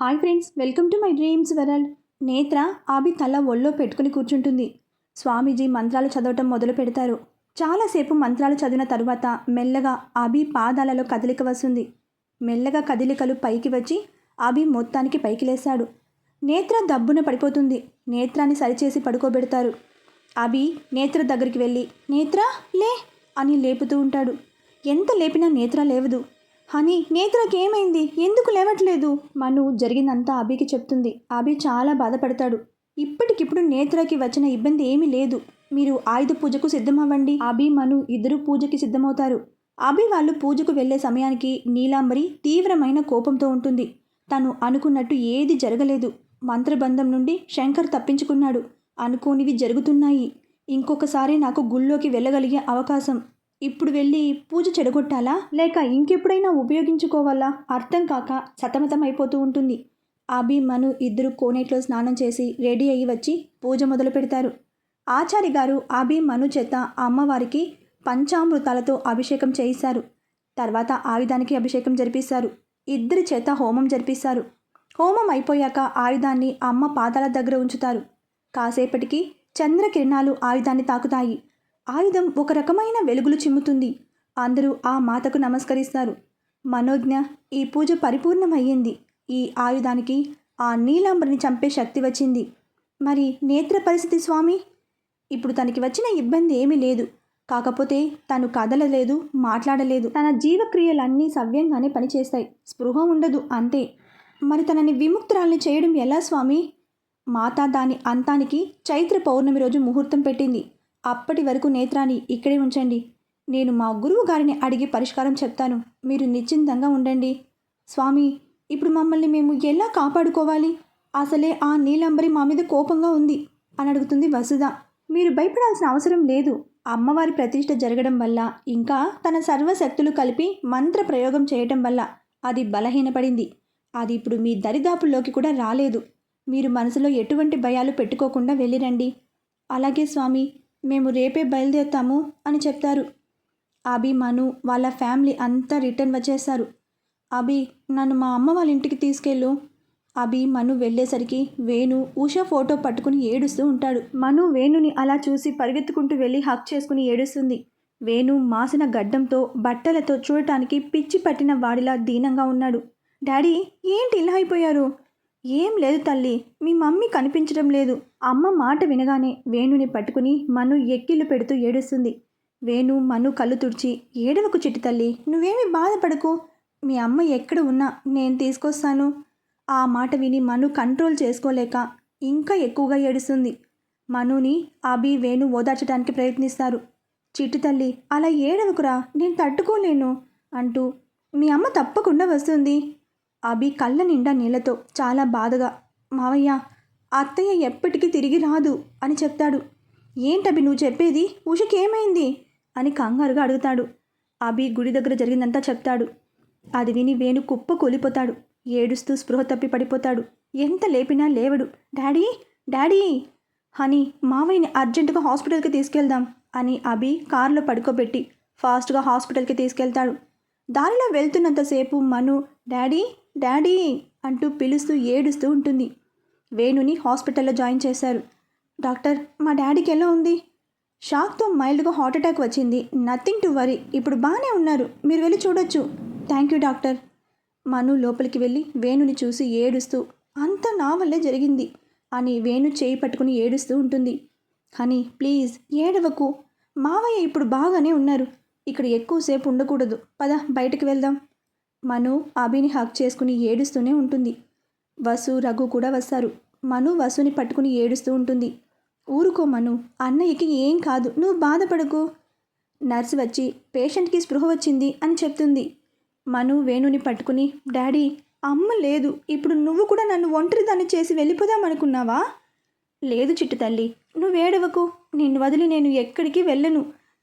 Hi friends welcome to my dreams world. నేత్ర ఆబి తల ఒళ్ళో పెట్టుకుని కూర్చుంటుంది. స్వామీజీ మంత్రాలు చదవటం మొదలు పెడతారు. చాలాసేపు మంత్రాలు చదివిన తరువాత మెల్లగా ఆబి పాదాలలో కదలిక వస్తుంది. మెల్లగా కదలికలు పైకి వచ్చి ఆబి మొత్తానికి పైకి లేస్తాడు. నేత్ర దబ్బున పడిపోతుంది. నేత్రాన్ని సరిచేసి పడుకోబెడతారు. అభి నేత్ర దగ్గరికి వెళ్ళి నేత్ర లే అని లేపుతూ ఉంటాడు. ఎంత లేపినా నేత్ర లేవదు. హనీ నేత్రకి ఏమైంది? ఎందుకు లేవట్లేదు? మను జరిగిందంతా అభికి చెప్తుంది. అభి చాలా బాధపడతాడు. ఇప్పటికిప్పుడు నేత్రకి వచ్చిన ఇబ్బంది ఏమీ లేదు. మీరు ఆయుధ పూజకు సిద్ధమవ్వండి. అభి మను ఇద్దరు పూజకి సిద్ధమవుతారు. అభి వాళ్ళు పూజకు వెళ్ళే సమయానికి నీలాంబరి తీవ్రమైన కోపంతో ఉంటుంది. తను అనుకున్నట్టు ఏది జరగలేదు. మంత్రబంధం నుండి శంకర్ తప్పించుకున్నాడు. అనుకోనివి జరుగుతున్నాయి. ఇంకొకసారి నాకు గుళ్ళోకి వెళ్ళగలిగే అవకాశం. ఇప్పుడు వెళ్ళి పూజ చెడగొట్టాలా? లేక ఇంకెప్పుడైనా ఉపయోగించుకోవాలా? అర్థం కాక సతమతం అయిపోతూ ఉంటుంది. అభి మను ఇద్దరు కోనేట్లో స్నానం చేసి రెడీ అయ్యి వచ్చి పూజ మొదలు పెడతారు. ఆచారి గారు అభి మను చేత అమ్మవారికి పంచామృతాలతో అభిషేకం చేయిస్తారు. తర్వాత ఆయుధానికి అభిషేకం జరిపిస్తారు. ఇద్దరి చేత హోమం జరిపిస్తారు. హోమం అయిపోయాక ఆయుధాన్ని అమ్మ పాదాల దగ్గర ఉంచుతారు. కాసేపటికి చంద్రకిరణాలు ఆయుధాన్ని తాకుతాయి. ఆయుధం ఒక రకమైన వెలుగులు చిమ్ముతుంది. అందరూ ఆ మాతకు నమస్కరిస్తారు. మనోజ్ఞ ఈ పూజ పరిపూర్ణమయ్యింది. ఈ ఆయుధానికి ఆ నీలాంబరిని చంపే శక్తి వచ్చింది. మరి నేత్ర పరిస్థితి స్వామి? ఇప్పుడు తనకి వచ్చిన ఇబ్బంది ఏమీ లేదు. కాకపోతే తను కదలలేదు మాట్లాడలేదు. తన జీవక్రియలన్నీ సవ్యంగానే పనిచేస్తాయి. స్పృహ ఉండదు అంతే. మరి తనని విముక్తురాల్ని చేయడం ఎలా స్వామి? మాత దాని అంతానికి చైత్ర పౌర్ణమి రోజు ముహూర్తం పెట్టింది. అప్పటి వరకు నేత్రాన్ని ఇక్కడే ఉంచండి. నేను మా గురువు గారిని అడిగి పరిష్కారం చెప్తాను. మీరు నిశ్చింతంగా ఉండండి. స్వామి ఇప్పుడు మమ్మల్ని మేము ఎలా కాపాడుకోవాలి? అసలే ఆ నీలంబరి మా మీద కోపంగా ఉంది అని అడుగుతుంది వసుధ. మీరు భయపడాల్సిన అవసరం లేదు. అమ్మవారి ప్రతిష్ట జరగడం వల్ల ఇంకా తన సర్వశక్తులు కలిపి మంత్ర ప్రయోగం చేయటం వల్ల అది బలహీనపడింది. అది ఇప్పుడు మీ దరిదాపుల్లోకి కూడా రాలేదు. మీరు మనసులో ఎటువంటి భయాలు పెట్టుకోకుండా వెళ్ళిరండి. అలాగే స్వామి మేము రేపే బయలుదేరుతాము అని చెప్తారు. అభి మను వాళ్ళ ఫ్యామిలీ అంతా రిటర్న్ వచ్చేస్తారు. అభి నన్ను మా అమ్మ వాళ్ళ ఇంటికి తీసుకెళ్ళు. అభి మను వెళ్ళేసరికి వేణు ఉష ఫోటో పట్టుకుని ఏడుస్తూ ఉంటాడు. మను వేణుని అలా చూసి పరిగెత్తుకుంటూ వెళ్ళి హక్ చేసుకుని ఏడుస్తుంది. వేణు మాసిన గడ్డంతో బట్టలతో చూడటానికి పిచ్చి పట్టిన వాడిలా దీనంగా ఉన్నాడు. డాడీ ఏంటి ఇలా అయిపోయారు? ఏం లేదు తల్లి. మీ మమ్మీ కనిపించడం లేదు. అమ్మ మాట వినగానే వేణుని పట్టుకుని మను ఎక్కిళ్ళు పెడుతూ ఏడుస్తుంది. వేణు మను కళ్ళు తుడిచి ఏడవకు చిట్టి తల్లి. నువ్వేమి బాధపడకు. మీ అమ్మ ఎక్కడ ఉన్నా నేను తీసుకొస్తాను. ఆ మాట విని మను కంట్రోల్ చేసుకోలేక ఇంకా ఎక్కువగా ఏడుస్తుంది. మనుని అభి వేణు ఓదార్చడానికి ప్రయత్నిస్తారు. చిట్టి తల్లి అలా ఏడవకురా. నేను తట్టుకోలేను. అంటూ మీ అమ్మ తప్పకుండా వస్తుంది. అభి కళ్ళ నిండా నీళ్ళతో చాలా బాధగా మావయ్య అత్తయ్య ఎప్పటికీ తిరిగి రాదు అని చెప్తాడు. ఏంటభి నువ్వు చెప్పేది? ఉషకేమైంది? అని కంగారుగా అడుగుతాడు. అభి గుడి దగ్గర జరిగిందంతా చెప్తాడు. అది విని వేణు కుప్ప కూలిపోతాడు. ఏడుస్తూ స్పృహ తప్పి పడిపోతాడు. ఎంత లేపినా లేవడు. డాడీ డాడీ అని మావయ్యని అర్జెంటుగా హాస్పిటల్కి తీసుకెళ్దాం అని అభి కారులో పడుకోబెట్టి ఫాస్ట్గా హాస్పిటల్కి తీసుకెళ్తాడు. దారిలో వెళ్తున్నంతసేపు మను డాడీ డాడీ అంటూ పిలుస్తూ ఏడుస్తూ ఉంటుంది. వేణుని హాస్పిటల్లో జాయిన్ చేశారు. డాక్టర్ మా డాడీకి ఎలా ఉంది? షాక్తో మైల్డ్గా హార్ట్ అటాక్ వచ్చింది. నథింగ్ టు వరీ ఇప్పుడు బాగానే ఉన్నారు. మీరు వెళ్ళి చూడొచ్చు. Thank you doctor. మను లోపలికి వెళ్ళి వేణుని చూసి ఏడుస్తూ అంతా నా వల్లే జరిగింది అని వేణు చేయి పట్టుకుని ఏడుస్తూ ఉంటుంది. హనీ ప్లీజ్ ఏడవకు. మావయ్య ఇప్పుడు బాగానే ఉన్నారు. ఇక్కడ ఎక్కువసేపు ఉండకూడదు. పద బయటకు వెళ్దాం. మను అభిని హక్ చేసుకుని ఏడుస్తూనే ఉంటుంది. వసు రఘు కూడా వస్తారు. మను వసుని పట్టుకుని ఏడుస్తూ ఉంటుంది. ఊరుకో మను అన్నయ్యకి ఏం కాదు నువ్వు బాధపడకు. నర్సు వచ్చి పేషెంట్కి స్పృహ వచ్చింది అని చెప్తుంది. మను వేణుని పట్టుకుని డాడీ అమ్మ లేదు ఇప్పుడు నువ్వు కూడా నన్ను ఒంటరిదాన్ని చేసి వెళ్ళిపోదామనుకున్నావా లేదు చిట్టు తల్లి నువ్వేడవకు నిన్ను వదిలి నేను ఎక్కడికి వెళ్ళను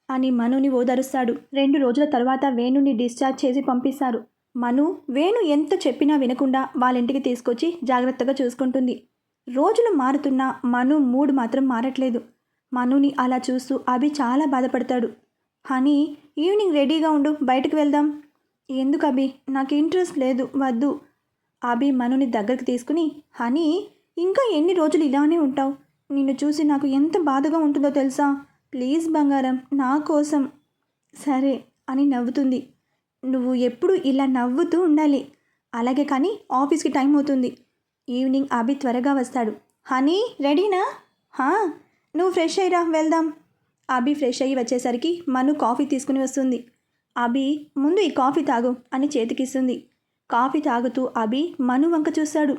అని మనుని ఓదరుస్తాడు. రెండు రోజుల తర్వాత వేణుని డిశ్చార్జ్ చేసి పంపిస్తారు. మను వేణు ఎంత చెప్పినా వినకుండా వాళ్ళ ఇంటికి తీసుకొచ్చి జాగ్రత్తగా చూసుకుంటుంది. రోజులు మారుతున్నా మను మూడ్ మాత్రం మారట్లేదు. మనుని అలా చూస్తూ అభి చాలా బాధపడతాడు. హనీ ఈవినింగ్ రెడీగా ఉండు బయటకు వెళ్దాం. ఎందుకు అభి? నాకు ఇంట్రెస్ట్ లేదు వద్దు. అభి మనుని దగ్గరికి తీసుకుని హనీ ఇంకా ఎన్ని రోజులు ఇలానే ఉంటావు? నిన్ను చూసి నాకు ఎంత బాధగా ఉంటుందో తెలుసా? ప్లీజ్ బంగారం నా కోసం. సరే అని నవ్వుతుంది. నువ్వు ఎప్పుడు ఇలా నవ్వుతూ ఉండాలి. అలాగే కానీ ఆఫీస్కి టైం అవుతుంది. ఈవినింగ్ అభి త్వరగా వస్తాడు. హనీ రెడీనా? హా నువ్వు ఫ్రెష్ అయ్యిరా వెళ్దాం. అభి ఫ్రెష్ అయ్యి వచ్చేసరికి మను కాఫీ తీసుకుని వస్తుంది. అభి ముందు ఈ కాఫీ తాగు అని చేతికిస్తుంది. కాఫీ తాగుతూ అభి మను వంక చూస్తాడు.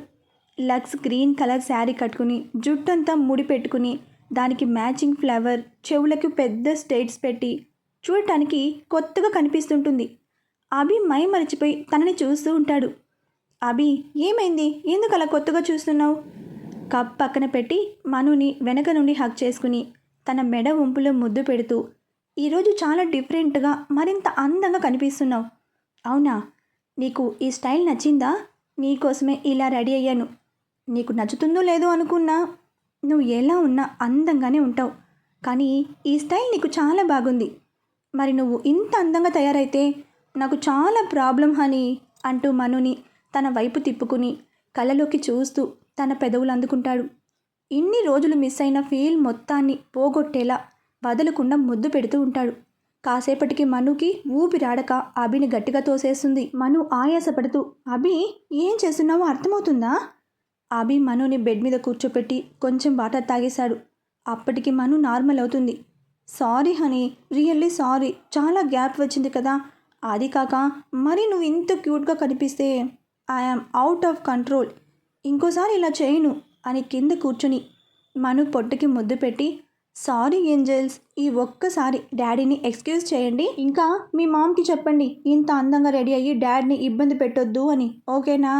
లక్స్ గ్రీన్ కలర్ శారీ కట్టుకుని జుట్టంతా ముడి పెట్టుకుని దానికి మ్యాచింగ్ ఫ్లవర్ చెవులకు పెద్ద స్టేట్స్ పెట్టి చూడటానికి కొత్తగా కనిపిస్తుంటుంది. అభి మై మరిచిపోయి తనని చూస్తూ ఉంటాడు. అభి ఏమైంది? ఎందుకు అలా కొత్తగా చూస్తున్నావు? కప్ పక్కన పెట్టి మనుని వెనక నుండి హక్ చేసుకుని తన మెడ వంపులో ముద్దు పెడుతూ ఈరోజు చాలా డిఫరెంట్గా మరింత అందంగా కనిపిస్తున్నావు. అవునా? నీకు ఈ స్టైల్ నచ్చిందా? నీకోసమే ఇలా రెడీ అయ్యాను. నీకు నచ్చుతుందో లేదో అనుకున్నా నువ్వు ఎలా ఉన్నా అందంగానే ఉంటావు. కానీ ఈ స్టైల్ నీకు చాలా బాగుంది. మరి నువ్వు ఇంత అందంగా తయారైతే నాకు చాలా ప్రాబ్లం హనీ అంటూ మనుని తన వైపు తిప్పుకుని కళ్ళలోకి చూస్తూ తన పెదవులు అందుకుంటాడు. ఇన్ని రోజులు మిస్ అయిన ఫీల్ మొత్తాన్ని పోగొట్టేలా వదలకుండా ముద్దు పెడుతూ ఉంటాడు. కాసేపటికి మనుకి ఊపిరాడక అభిని గట్టిగా తోసేస్తుంది. మను ఆయాసపడుతూ అభి ఏం చేస్తున్నావో అర్థమవుతుందా? అభి మనుని బెడ్ మీద కూర్చోపెట్టి కొంచెం వాటర్ తాగేశాడు. అప్పటికి మను నార్మల్ అవుతుంది. Sorry honey really sorry. చాలా గ్యాప్ వచ్చింది కదా. అది కాక మరి నువ్వు ఇంత క్యూట్గా కనిపిస్తే ఐఆమ్ అవుట్ ఆఫ్ కంట్రోల్ ఇంకోసారి ఇలా చేయను అని కింద కూర్చుని మను పొట్టుకి ముద్దు పెట్టి సారీ ఏంజల్స్ ఈ ఒక్కసారి డాడీని ఎక్స్క్యూజ్ చేయండి. ఇంకా మీ మామ్కి చెప్పండి. ఇంత అందంగా రెడీ అయ్యి డాడీని ఇబ్బంది పెట్టొద్దు అని. ఓకేనా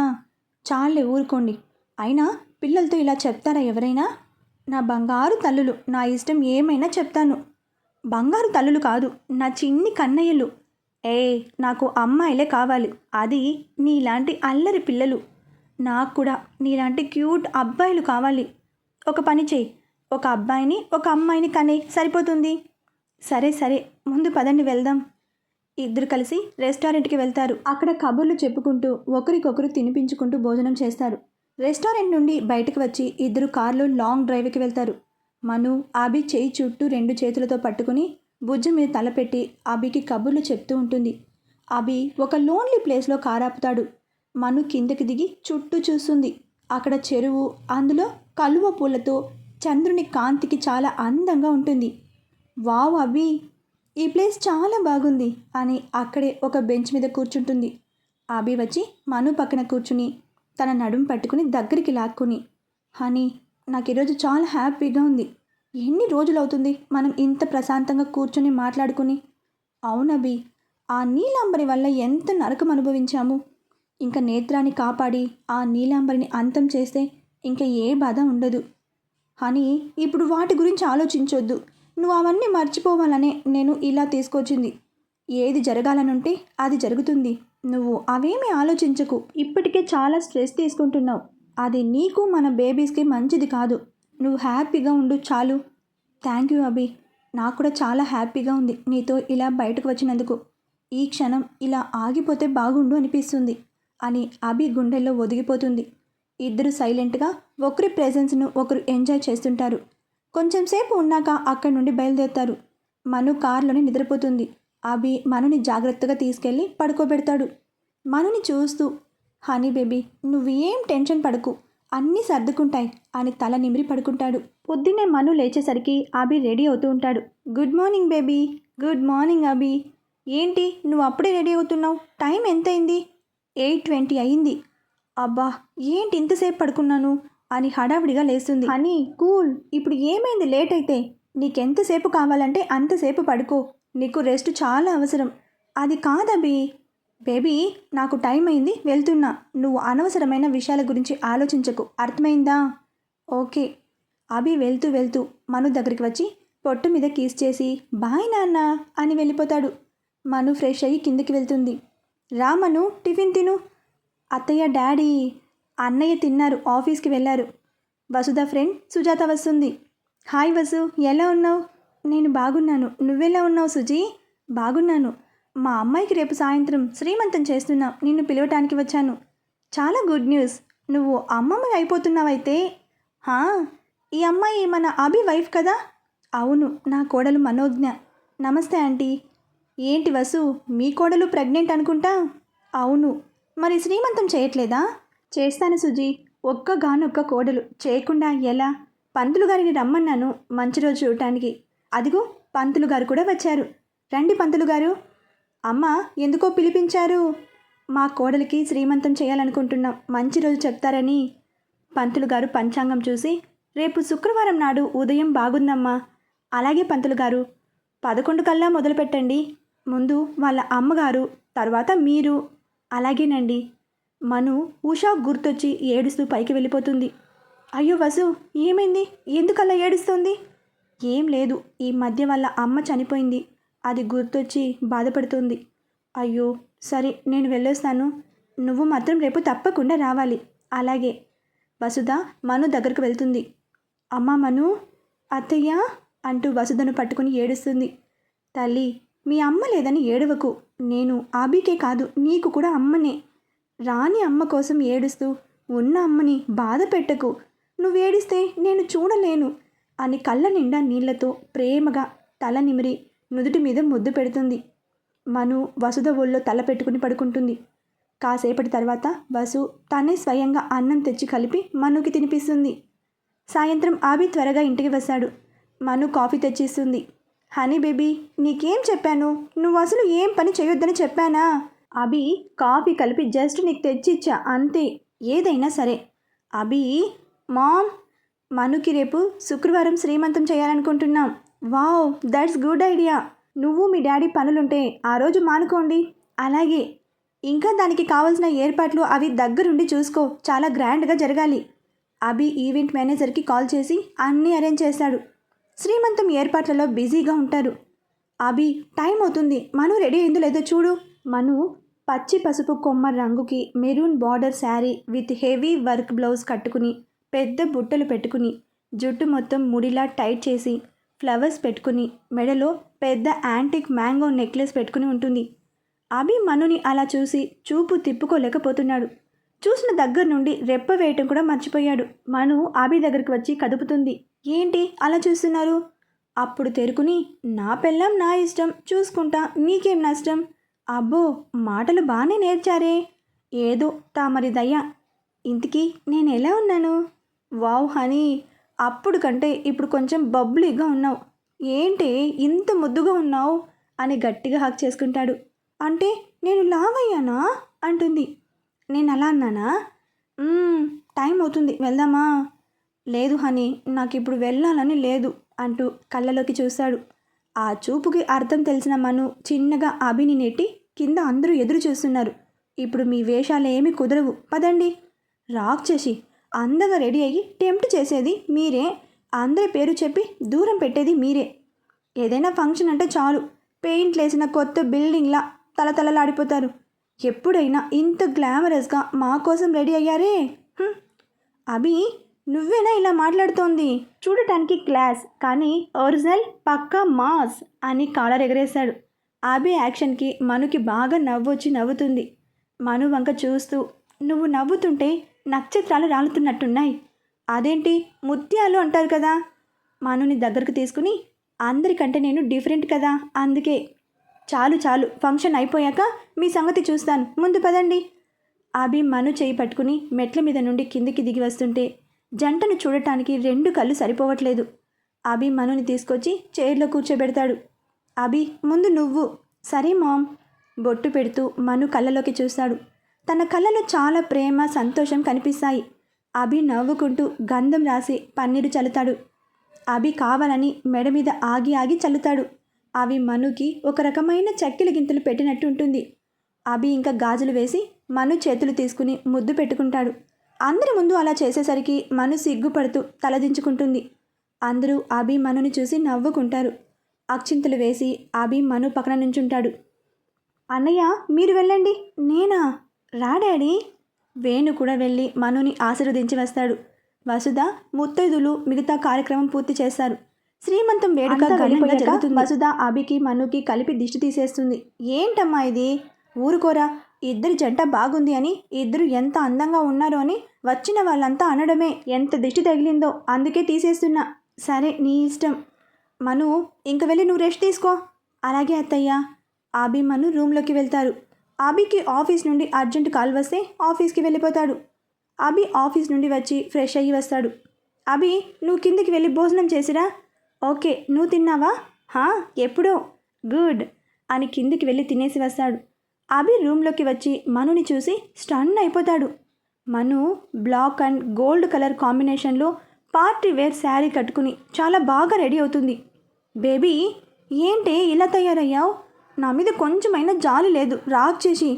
చాలే ఊరుకోండి. అయినా పిల్లలతో ఇలా చెప్తారా ఎవరైనా? నా బంగారు తల్లులు నా ఇష్టం ఏమైనా చెప్తాను. బంగారు తల్లులు కాదు నా చిన్ని కన్నయ్యలు. ఏ నాకు అమ్మాయిలే కావాలి. అది నీలాంటి అల్లరి పిల్లలు. నాకు కూడా నీలాంటి క్యూట్ అబ్బాయిలు కావాలి. ఒక పని చేయి. ఒక అబ్బాయిని ఒక అమ్మాయిని కనే. సరిపోతుంది? సరే సరే. ముందు పదండి వెళ్దాం. ఇద్దరు కలిసి రెస్టారెంట్కి వెళ్తారు. అక్కడ కబుర్లు చెప్పుకుంటూ ఒకరికొకరు తినిపించుకుంటూ భోజనం చేస్తారు. రెస్టారెంట్ నుండి బయటకు వచ్చి ఇద్దరు కార్లో లాంగ్ డ్రైవ్కి వెళ్తారు. మను అభి చేయి చుట్టూ రెండు చేతులతో పట్టుకుని భుజం మీద తలపెట్టి అభికి కబుర్లు చెప్తూ ఉంటుంది. అభి ఒక లోన్లీ ప్లేస్లో కారాపుతాడు మను కిందకి దిగి చుట్టూ చూస్తుంది. అక్కడ చెరువు అందులో కలువ పూలతో చంద్రుని కాంతికి చాలా అందంగా ఉంటుంది. వావ్ అభి ఈ ప్లేస్ చాలా బాగుంది అని అక్కడే ఒక బెంచ్ మీద కూర్చుంటుంది. అభి వచ్చి మను పక్కన కూర్చుని తన నడుం పట్టుకుని దగ్గరికి లాక్కుని హనీ నాకు ఈరోజు చాలా హ్యాపీగా ఉంది. ఎన్ని రోజులు అవుతుంది మనం ఇంత ప్రశాంతంగా కూర్చొని మాట్లాడుకుని? అవునబి ఆ నీలాంబరి వల్ల ఎంత నరకం అనుభవించాము? ఇంకా నేత్రాన్ని కాపాడి ఆ నీలాంబరిని అంతం చేస్తే ఇంకా ఏ బాధ ఉండదు. అని ఇప్పుడు వాటి గురించి ఆలోచించొద్దు. నువ్వు అవన్నీ మర్చిపోవాలనే నేను ఇలా తీసుకొచ్చింది. ఏది జరగాలనుంటే అది జరుగుతుంది. నువ్వు అవేమీ ఆలోచించకు. ఇప్పటికే చాలా స్ట్రెస్ తీసుకుంటున్నావు. అది నీకు మన బేబీస్కి మంచిది కాదు. నువ్వు హ్యాపీగా ఉండు చాలు. Thank you Abhi. నాకు కూడా చాలా హ్యాపీగా ఉంది నీతో ఇలా బయటకు వచ్చినందుకు. ఈ క్షణం ఇలా ఆగిపోతే బాగుండు అనిపిస్తుంది అని అభి గుండెల్లో ఒదిగిపోతుంది. ఇద్దరు సైలెంట్గా ఒకరి ప్రెజెన్స్ను ఒకరు ఎంజాయ్ చేస్తుంటారు. కొంచెంసేపు ఉన్నాక అక్కడి నుండి బయలుదేరుతారు. మను కార్లోనే నిద్రపోతుంది. అభి మనుని జాగ్రత్తగా తీసుకెళ్ళి పడుకోబెడతాడు. మనుని చూస్తూ హనీ బేబీ నువ్వు ఏం టెన్షన్ పడకు. అన్నీ సర్దుకుంటాయి. అని తల నిమిరి పడుకుంటాడు. పొద్దున్నే మను లేచేసరికి అభి రెడీ అవుతూ ఉంటాడు. Good morning baby. Good morning Abhi. ఏంటి నువ్వు అప్పుడే రెడీ అవుతున్నావు? టైం ఎంతైంది? ఎయిట్ ట్వంటీ అయింది. అబ్బా ఏంటి ఇంతసేపు పడుకున్నాను? అని హడావిడిగా లేస్తుంది. అని కూల్. ఇప్పుడు ఏమైంది? లేట్ అయితే. నీకెంతసేపు కావాలంటే అంతసేపు పడుకో. నీకు రెస్ట్ చాలా అవసరం. అది కాదబి బేబీ నాకు టైం అయింది వెళ్తున్నా. నువ్వు అనవసరమైన విషయాల గురించి ఆలోచించకు. అర్థమైందా? ఓకే. అభి వెళ్తూ వెళ్తూ మను దగ్గరికి వచ్చి పొట్టు మీద కీస్ చేసి బాయ్ నాన్న అని వెళ్ళిపోతాడు. మను ఫ్రెష్ అయ్యి కిందకి వెళ్తుంది. రా మను టిఫిన్ తిను. అత్తయ్య డాడీ. అన్నయ్య తిన్నారు ఆఫీస్కి వెళ్ళారు. వసుధ ఫ్రెండ్ సుజాత వస్తుంది. హాయ్ వసు ఎలా ఉన్నావు? నేను బాగున్నాను. నువ్వెలా ఉన్నావు సుజీ? బాగున్నాను. మా అమ్మాయికి రేపు సాయంత్రం శ్రీమంతం చేస్తున్నా నిన్ను పిలవటానికి వచ్చాను. చాలా గుడ్ న్యూస్. నువ్వు అమ్మమ్మ అయిపోతున్నావైతే? హా? ఈ అమ్మాయి మన అభి వైఫ్ కదా? అవును నా కోడలు మనోజ్ఞ. నమస్తే ఆంటీ. ఏంటి వసు మీ కోడలు ప్రెగ్నెంట్ అనుకుంటా? అవును. మరి శ్రీమంతం చేయట్లేదా? చేస్తాను సుజీ. ఒక్కగానొక్క కోడలు. చేయకుండా ఎలా? పంతులు గారిని రమ్మన్నాను మంచి రోజు చూడటానికి. అదిగో పంతులు గారు కూడా వచ్చారు. రండి పంతులు గారు. అమ్మ ఎందుకో పిలిపించారు? మా కోడలికి శ్రీమంతం చేయాలనుకుంటున్నాం. మంచి రోజు చెప్తారని. పంతులు గారు పంచాంగం చూసి రేపు శుక్రవారం నాడు ఉదయం బాగుందమ్మా. అలాగే పంతులు గారు పదకొండు కల్లా మొదలుపెట్టండి. ముందు వాళ్ళ అమ్మగారు తర్వాత మీరు. అలాగేనండి. మను ఉషా గుర్తొచ్చి ఏడుస్తూ పైకి వెళ్ళిపోతుంది. అయ్యో వసు ఏమైంది? ఎందుకలా ఏడుస్తోంది? ఏం లేదు. ఈ మధ్య వాళ్ళ అమ్మ చనిపోయింది. అది గుర్తొచ్చి బాధపడుతుంది. అయ్యో సరే నేను వెళ్ళొస్తాను. నువ్వు మాత్రం రేపు తప్పకుండా రావాలి. అలాగే. వసుధ మను దగ్గరకు వెళ్తుంది. అమ్మ మను అత్తయ్య అంటూ వసుధను పట్టుకుని ఏడుస్తుంది. తల్లి మీ అమ్మ లేదని ఏడవకు. నేను ఆబీకే కాదు నీకు కూడా అమ్మనే. రాని అమ్మ కోసం ఏడుస్తూ ఉన్న అమ్మని బాధ పెట్టకు. నువ్వు ఏడిస్తే నేను చూడలేను అని కళ్ళ నిండా నీళ్ళతో ప్రేమగా తల నిమిరి నుదుటి మీద ముద్దు పెడుతుంది. మను వసుధ ఒళ్ళో తల పెట్టుకుని పడుకుంటుంది. కాసేపటి తర్వాత వసు తనే స్వయంగా అన్నం తెచ్చి కలిపి మనుకి తినిపిస్తుంది. సాయంత్రం ఆబి త్వరగా ఇంటికి వస్తాడు. మను కాఫీ తెచ్చిస్తుంది. హనీ బేబీ నీకేం చెప్పాను? నువ్వు అసలు ఏం పని చేయొద్దని చెప్పానా? అభి కాఫీ కలిపి జస్ట్ నీకు తెచ్చిచ్చా అంతే. ఏదైనా సరే. అభి మామ్ మనుకి రేపు శుక్రవారం శ్రీమంతం చేయాలనుకుంటున్నాం. వావ్ దట్స్ గుడ్ ఐడియా నువ్వు మీ డాడీ పనులుంటే ఆ రోజు మానుకోండి. అలాగే ఇంకా దానికి కావాల్సిన ఏర్పాట్లు అవి దగ్గరుండి చూసుకో. చాలా గ్రాండ్గా జరగాలి. అభి ఈవెంట్ మేనేజర్కి కాల్ చేసి అన్నీ అరేంజ్ చేశాడు శ్రీమంతం ఏర్పాట్లలో బిజీగా ఉంటారు. అభి టైం అవుతుంది. మను రెడీ అయిందో లేదో చూడు. మను పచ్చి పసుపు కొమ్మ రంగుకి maroon border sari with heavy work blouse కట్టుకుని పెద్ద బుట్టలు పెట్టుకుని జుట్టు మొత్తం ముడిలా టైట్ చేసి ఫ్లవర్స్ పెట్టుకుని మెడలో పెద్ద యాంటిక్ మ్యాంగో నెక్లెస్ పెట్టుకుని ఉంటుంది. అభి మనుని అలా చూసి చూపు తిప్పుకోలేకపోతున్నాడు. చూసిన దగ్గర నుండి రెప్ప వేయటం కూడా మర్చిపోయాడు. మను అభి దగ్గరికి వచ్చి కదుపుతుంది. ఏంటి అలా చూస్తున్నారు? అప్పుడు తెరుకుని నా పెళ్ళం నా ఇష్టం చూసుకుంటా నీకేం నష్టం? అబ్బో మాటలు బాగానే నేర్చారే. ఏదో తామరి దయ్య ఇంతకీ నేను ఎలా ఉన్నాను? వావ్ హనీ అప్పుడు కంటే ఇప్పుడు కొంచెం బబ్లీగా ఉన్నావు. ఏంటి ఇంత ముద్దుగా ఉన్నావు? అని గట్టిగా హక్ చేసుకుంటాడు. అంటే నేను లావయ్యానా? అంటుంది. నేను అలా అన్నానా? టైం అవుతుంది వెళ్దామా? లేదు హనీ నాకు ఇప్పుడు వెళ్ళాలని లేదు అంటూ కళ్ళలోకి చూశాడు ఆ చూపుకి అర్థం తెలిసిన మను చిన్నగా అభిని నెట్టి కింద అందరూ ఎదురు చూస్తున్నారు. ఇప్పుడు మీ వేషాలు ఏమీ కుదరవు. పదండి. రాక్ చేసి అందంగా రెడీ అయ్యి టెంప్ట్ చేసేది మీరే. అందరి పేరు చెప్పి దూరం పెట్టేది మీరే. ఏదైనా ఫంక్షన్ అంటే చాలు. పెయింట్ లేసిన కొత్త బిల్డింగ్లా తలతలలాడిపోతారు. ఎప్పుడైనా ఇంత గ్లామరస్గా మా కోసం రెడీ అయ్యారే? అభి నువ్వేనా ఇలా మాట్లాడుతోంది? చూడటానికి క్లాస్ కానీ ఒరిజినల్ పక్కా మాస్ అని కాలర్ ఎగరేశాడు. అభి యాక్షన్కి మనుకి బాగా నవ్వొచ్చి నవ్వుతుంది. మను వంక చూస్తూ నువ్వు నవ్వుతుంటే నక్షత్రాలు రాలుతున్నట్టున్నాయి. అదేంటి? ముత్యాలు అంటారు కదా. మనుని దగ్గరకు తీసుకుని అందరికంటే నేను డిఫరెంట్ కదా అందుకే. చాలు చాలు ఫంక్షన్ అయిపోయాక మీ సంగతి చూస్తాను. ముందు పదండి. అభి మను చేయి పట్టుకుని మెట్ల మీద నుండి కిందికి దిగి వస్తుంటే జంటను చూడటానికి రెండు కళ్ళు సరిపోవట్లేదు. అభి మనుని తీసుకొచ్చి చైర్లో కూర్చోబెడతాడు. అభి ముందు నువ్వు. సరే మామ్. బొట్టు పెడుతూ మను కళ్ళలోకి చూస్తాడు. తన కళ్ళలో చాలా ప్రేమ సంతోషం కనిపిస్తాయి. అభి నవ్వుకుంటూ గంధం రాసి పన్నీరు చల్లుతాడు. అభి కావాలని మెడ మీద ఆగి ఆగి చల్లుతాడు. అవి మనుకి ఒక రకమైన చక్కెల గింతలు పెట్టినట్టు ఉంటుంది. అభి ఇంకా గాజులు వేసి మను చేతులు తీసుకుని ముద్దు పెట్టుకుంటాడు. అందరి ముందు అలా చేసేసరికి మను సిగ్గుపడుతూ తలదించుకుంటుంది. అందరూ అభి మనుని చూసి నవ్వుకుంటారు. అక్షింతలు వేసి అభి మను పక్కన నుంచుంటాడు. అన్నయ్య మీరు వెళ్ళండి. నేనా? రా డాడీ. వేణు కూడా వెళ్ళి మనుని ఆశీర్వదించి వస్తాడు. వసుధ ముత్తైదులు మిగతా కార్యక్రమం పూర్తి చేస్తారు. శ్రీమంతం వేడుక ఘనంగా జరుగుతుంది. వసుధ అభికి మనుకి కలిపి దిష్టి తీసేస్తుంది. ఏంటమ్మా ఇది? ఊరుకోరా ఇద్దరి జంట బాగుంది అని ఇద్దరు ఎంత అందంగా ఉన్నారు అని వచ్చిన వాళ్ళంతా అనడమే. ఎంత దిష్టి తగిలిందో అందుకే తీసేస్తున్నా. సరే నీ ఇష్టం. మను ఇంక వెళ్ళి నువ్వు రెస్ట్ తీసుకో. అలాగే అత్తయ్య. ఆబి మను రూమ్లోకి వెళ్తారు. అభికి ఆఫీస్ నుండి అర్జెంట్ కాల్ వస్తే ఆఫీస్కి వెళ్ళిపోతాడు. అభి ఆఫీస్ నుండి వచ్చి ఫ్రెష్ అయ్యి వస్తాడు. అభి నువ్వు కిందికి వెళ్ళి భోజనం చేసిరా? ఓకే నువ్వు తిన్నావా? హా ఎప్పుడో? గుడ్ అని కిందికి వెళ్ళి తినేసి వస్తాడు. అభి రూమ్లోకి వచ్చి మనుని చూసి స్టన్ అయిపోతాడు. Manu black and gold colour కాంబినేషన్లో పార్టీ వేర్ శారీ కట్టుకుని చాలా బాగా రెడీ అవుతుంది. బేబీ ఏంటే ఇలా తయారయ్యావు? నా మీద కొంచెమైనా జాలి లేదు. రాక్ చేసి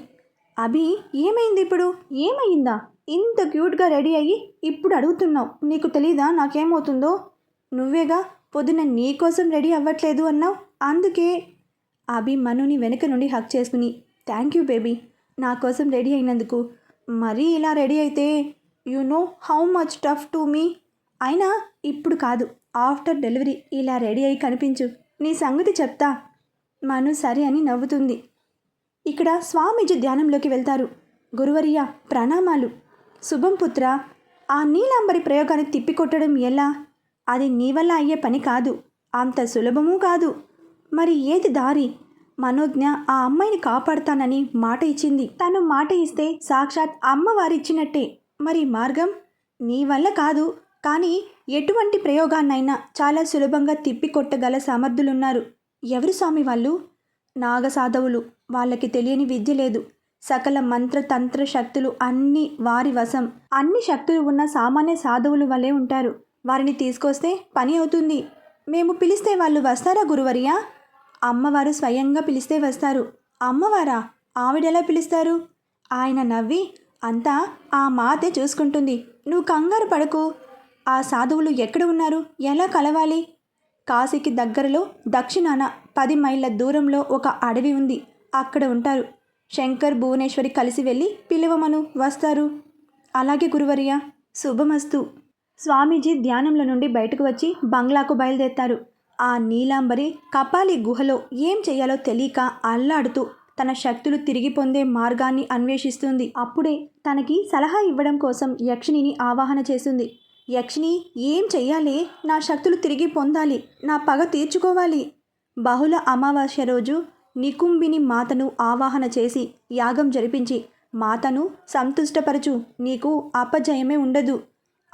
అభి ఏమైంది ఇప్పుడు? ఏమైందా? ఇంత క్యూట్గా రెడీ అయ్యి ఇప్పుడు అడుగుతున్నావు. నీకు తెలీదా నాకేమవుతుందో? నువ్వేగా పొద్దున నీకోసం రెడీ అవ్వట్లేదు అన్నావు? అందుకే అభి మనుని వెనుక నుండి హక్ చేసుకుని థ్యాంక్ యూ బేబీ నా కోసం రెడీ అయినందుకు. మరీ ఇలా రెడీ అయితే you know how much tough to me అయినా ఇప్పుడు కాదు. ఆఫ్టర్ డెలివరీ ఇలా రెడీ అయి కనిపించు. నీ సంగతి చెప్తా. మను సరే అని నవ్వుతుంది. ఇక్కడ స్వామీజీ ధ్యానంలోకి వెళ్తారు. గురువరియ ప్రణామాలు. శుభం పుత్ర ఆ నీలాంబరి ప్రయోగాన్ని తిప్పికొట్టడం ఎలా? అది నీ వల్ల అయ్యే పని కాదు. అంత సులభమూ కాదు. మరి ఏది దారి? మనోజ్ఞ ఆ అమ్మాయిని కాపాడుతానని మాట ఇచ్చింది. తను మాట ఇస్తే సాక్షాత్ అమ్మవారిచ్చినట్టే. మరి మార్గం? నీ వల్ల కాదు. కానీ ఎటువంటి ప్రయోగాన్నైనా చాలా సులభంగా తిప్పికొట్టగల సమర్థులున్నారు. ఎవరు స్వామి వాళ్ళు? నాగసాధవులు. వాళ్ళకి తెలియని విద్య లేదు. సకల మంత్ర తంత్ర శక్తులు అన్ని వారి వశం. అన్ని శక్తులు ఉన్న సామాన్య సాధువులు వలె ఉంటారు. వారిని తీసుకొస్తే పని అవుతుంది. మేము పిలిస్తే వాళ్ళు వస్తారా గురువరియా? అమ్మవారు స్వయంగా పిలిస్తే వస్తారు. అమ్మవారా? ఆవిడెలా పిలుస్తారు? ఆయన నవ్వి అంతా ఆ మాతే చూసుకుంటుంది. నువ్వు కంగారు పడకు. ఆ సాధువులు ఎక్కడ ఉన్నారు? ఎలా కలవాలి? కాశీకి దగ్గరలో దక్షిణాన పది మైళ్ళ దూరంలో ఒక అడవి ఉంది. అక్కడ ఉంటారు. శంకర్ భువనేశ్వరి కలిసి వెళ్ళి పిలవమను వస్తారు. అలాగే గురువర్య శుభమస్తు. స్వామీజీ ధ్యానంలో నుండి బయటకు వచ్చి బంగ్లాకు బయలుదేరుతారు. ఆ నీలాంబరి కపాలి గుహలో ఏం చేయాలో తెలియక అల్లాడుతూ తన శక్తులు తిరిగి పొందే మార్గాన్ని అన్వేషిస్తుంది. అప్పుడే తనకి సలహా ఇవ్వడం కోసం యక్షిణిని ఆవాహన చేస్తుంది. యక్షిణి ఏం చెయ్యాలి? నా శక్తులు తిరిగి పొందాలి. నా పగ తీర్చుకోవాలి. బహుళ అమావాస్య రోజు నికుంభిని మాతను ఆవాహన చేసి యాగం జరిపించి మాతను సంతుష్టపరచు. నీకు అపజయమే ఉండదు.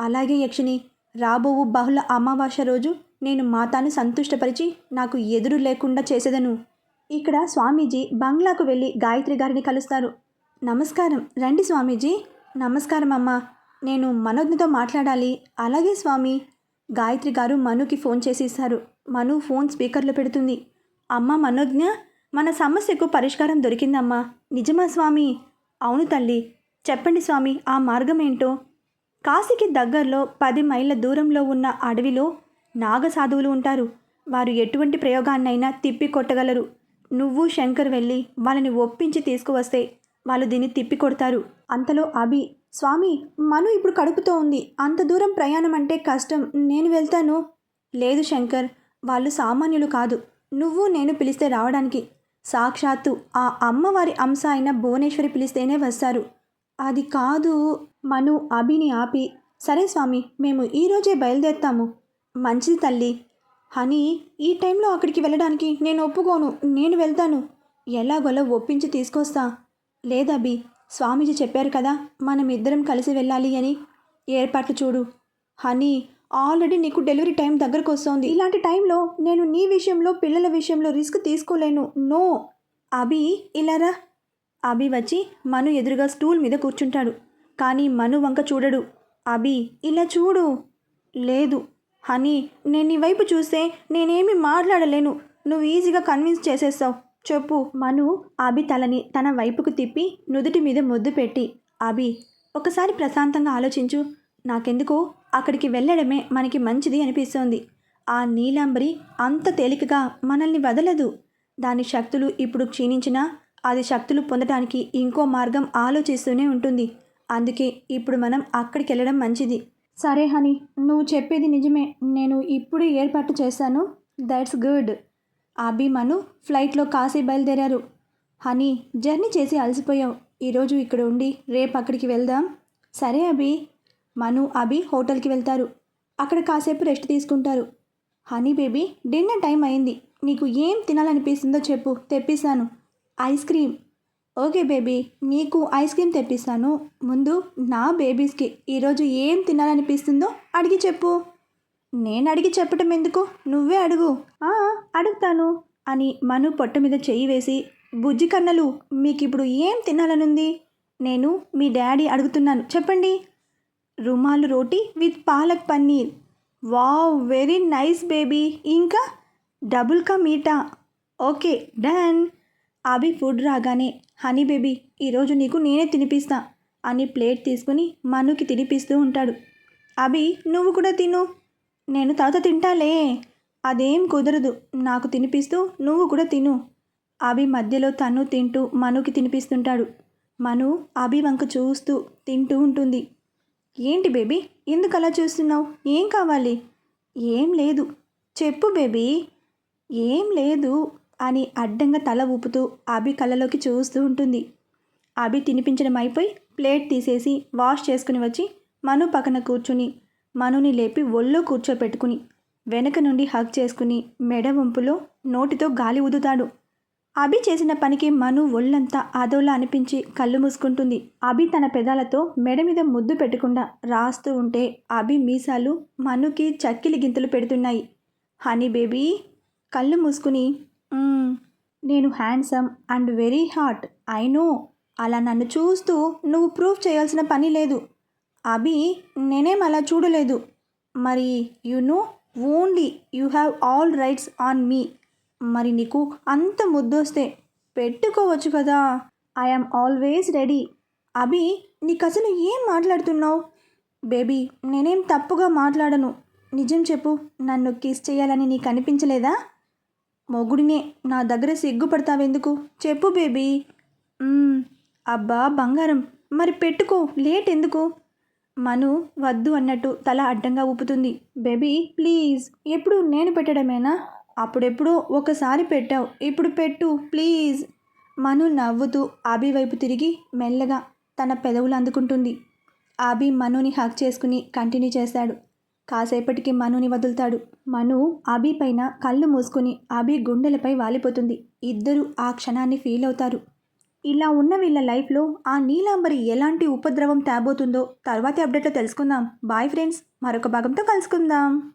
అలాగే యక్షిని రాబోవు బహుళ అమావాస్య రోజు నేను మాతాను సంతుష్టపరిచి నాకు ఎదురు లేకుండా చేసేదను. ఇక్కడ స్వామీజీ బంగ్లాకు వెళ్ళి గాయత్రి గారిని కలుస్తారు. నమస్కారం. రండి స్వామీజీ. నమస్కారం అమ్మా నేను మనోజ్ఞతో మాట్లాడాలి. అలాగే స్వామి గాయత్రి గారు మనుకి ఫోన్ చేసి మను ఫోన్ స్పీకర్లో పెడుతుంది. అమ్మ మనోజ్ఞ మన సమస్యకు పరిష్కారం దొరికిందమ్మా. నిజమా స్వామి? అవును తల్లి. చెప్పండి స్వామి ఆ మార్గం ఏంటో కాశీకి దగ్గరలో పది మైళ్ళ దూరంలో ఉన్న అడవిలో నాగ సాధువులు ఉంటారు. వారు ఎటువంటి ప్రయోగాన్నైనా తిప్పి కొట్టగలరు. నువ్వు శంకర్ వెళ్ళి వాళ్ళని ఒప్పించి తీసుకువస్తే వాళ్ళు దీన్ని తిప్పి కొడతారు. అంతలో అభి స్వామి మను ఇప్పుడు కడుపుతో ఉంది. అంత దూరం ప్రయాణం అంటే కష్టం. నేను వెళ్తాను. లేదు శంకర్ వాళ్ళు సామాన్యులు కాదు. నువ్వు నేను పిలిస్తే రావడానికి. సాక్షాత్తు ఆ అమ్మవారి అంశ అయిన భువనేశ్వరి పిలిస్తేనే వస్తారు. అది కాదు. మను అభిని ఆపి సరే స్వామి మేము ఈరోజే బయలుదేరుతాము. మంచిది తల్లి. హనీ ఈ టైంలో అక్కడికి వెళ్ళడానికి నేను ఒప్పుకోను. నేను వెళ్తాను. ఎలాగోలా ఒప్పించి తీసుకొస్తా. లేదభి స్వామీజీ చెప్పారు కదా మనం ఇద్దరం కలిసి వెళ్ళాలి అని. ఏర్పాట్లు చూడు. హనీ ఆల్రెడీ నీకు డెలివరీ టైం దగ్గరకు వస్తోంది ఇలాంటి టైంలో నేను నీ విషయంలో పిల్లల విషయంలో రిస్క్ తీసుకోలేను. నో. అభి ఇలారా అభి వచ్చి మను ఎదురుగా స్టూల్ మీద కూర్చుంటాడు. కానీ మను వంక చూడడు. అభి ఇలా చూడు. లేదు. హనీ నేను నీ వైపు చూస్తే నేనేమి మాట్లాడలేను. నువ్వు ఈజీగా కన్విన్స్ చేసేస్తావు. చెప్పు. మను అభి తలని తన వైపుకు తిప్పి నుదుటి మీద ముద్దు పెట్టి అభి ఒకసారి ప్రశాంతంగా ఆలోచించు. నాకెందుకు అక్కడికి వెళ్ళడమే మనకి మంచిది అనిపిస్తోంది. ఆ నీలాంబరి అంత తేలికగా మనల్ని వదలదు. దాని శక్తులు ఇప్పుడు క్షీణించినా అది శక్తులు పొందటానికి ఇంకో మార్గం ఆలోచిస్తూనే ఉంటుంది. అందుకే ఇప్పుడు మనం అక్కడికి వెళ్ళడం మంచిది. సరే హని నువ్వు చెప్పేది నిజమే. నేను ఇప్పుడు ఏర్పాటు చేశాను. That's good. అభి మను ఫ్లైట్లో కాశీ బయలుదేరారు. హనీ జర్నీ చేసి అలసిపోయావు. ఈరోజు ఇక్కడ ఉండి రేపు అక్కడికి వెళ్దాం. సరే అభి. మను అభి హోటల్కి వెళ్తారు. అక్కడ కాసేపు రెస్ట్ తీసుకుంటారు. హనీ బేబీ డిన్నర్ టైం అయింది. నీకు ఏం తినాలనిపిస్తుందో చెప్పు తెప్పిస్తాను. ఐస్ క్రీమ్ ఓకే బేబీ నీకు ఐస్ క్రీమ్ తెప్పిస్తాను. ముందు నా బేబీస్కి ఈరోజు ఏం తినాలనిపిస్తుందో అడిగి చెప్పు. నేను అడిగి చెప్పటం ఎందుకు? నువ్వే అడుగు. అడుగుతాను అని మను పొట్ట మీద చెయ్యి వేసి బుజ్జి కన్నలు మీకు ఇప్పుడు ఏం తినాలనుంది? నేను మీ డాడీ అడుగుతున్నాను. చెప్పండి. Rumali roti with palak paneer. Wow very nice baby. ఇంకా? Double ka meetha. Okay done. Abhi food రాగానే హనీ బేబీ ఈరోజు నీకు నేనే తినిపిస్తా అని ప్లేట్ తీసుకుని మనుకి తినిపిస్తూ ఉంటాడు. అభి నువ్వు కూడా తిను. నేను తర్వాత తింటాలే. అదేం కుదరదు. నాకు తినిపిస్తూ నువ్వు కూడా తిను. అభి మధ్యలో తను తింటూ మనుకి తినిపిస్తుంటాడు. మను అభి వంక చూస్తూ తింటూ ఉంటుంది. ఏంటి బేబీ? ఎందుకు అలా చూస్తున్నావు? ఏం కావాలి? ఏం లేదు. చెప్పు బేబీ. ఏం లేదు అని అడ్డంగా తల ఊపుతూ అభి కళ్ళలోకి చూస్తూ ఉంటుంది. అభి తినిపించడం అయిపోయి ప్లేట్ తీసేసి వాష్ చేసుకుని వచ్చి మను పక్కన కూర్చుని మనుని లేపి ఒళ్ళో కూర్చోపెట్టుకుని వెనక నుండి హగ్ చేసుకుని మెడ వంపులో నోటితో గాలి ఊదుతాడు. అభి చేసిన పనికి మను ఒళ్ళంతా అదోలా అనిపించి కళ్ళు మూసుకుంటుంది. అభి తన పెదాలతో మెడ మీద ముద్దు పెట్టకుండా రాస్తూ ఉంటే అభి మీసాలు మనుకి చక్కిలి గింతలు పెడుతున్నాయి. హనీ బేబీ కళ్ళు మూసుకుని నేను handsome and very hot I know. అలా నన్ను చూస్తూ నువ్వు ప్రూఫ్ చేయాల్సిన పని లేదు. అభి నేనేం అలా చూడలేదు. మరి you know only you have all rights on me మరి నీకు అంత ముద్దొస్తే పెట్టుకోవచ్చు కదా. ఐఎమ్ ఆల్వేస్ రెడీ అభి నీకు అసలు ఏం మాట్లాడుతున్నావు? బేబీ నేనేం తప్పుగా మాట్లాడను. నిజం చెప్పు నన్ను కిస్ చేయాలని నీకు అనిపించలేదా? మొగుడినే నా దగ్గర సిగ్గుపడతావెందుకు? చెప్పు బేబీ అబ్బా బంగారం. మరి పెట్టుకో లేట్ ఎందుకు? మను వద్దు అన్నట్టు తల అడ్డంగా ఊపుతుంది. బేబీ ప్లీజ్ ఎప్పుడు నేను పెట్టడమేనా? అప్పుడెప్పుడో ఒకసారి పెట్టావు ఇప్పుడు పెట్టు ప్లీజ్. మను నవ్వుతూ ఆబి వైపు తిరిగి మెల్లగా తన పెదవులు అందుకుంటుంది. ఆబి మనుని హక్ చేసుకుని కంటిన్యూ చేశాడు కాసేపటికి మనుని వదులుతాడు. మను ఆబి పైన కళ్ళు మూసుకుని ఆబి గుండెలపై వాలిపోతుంది. ఇద్దరు ఆ క్షణాన్ని ఫీల్ అవుతారు. ఇలా ఉన్న వీళ్ళ లైఫ్లో ఆ నీలాంబరి ఎలాంటి ఉపద్రవం తేబోతుందో తర్వాతి అప్డేట్లో తెలుసుకుందాం. బాయ్ ఫ్రెండ్స్ మరొక భాగంతో కలుసుకుందాం.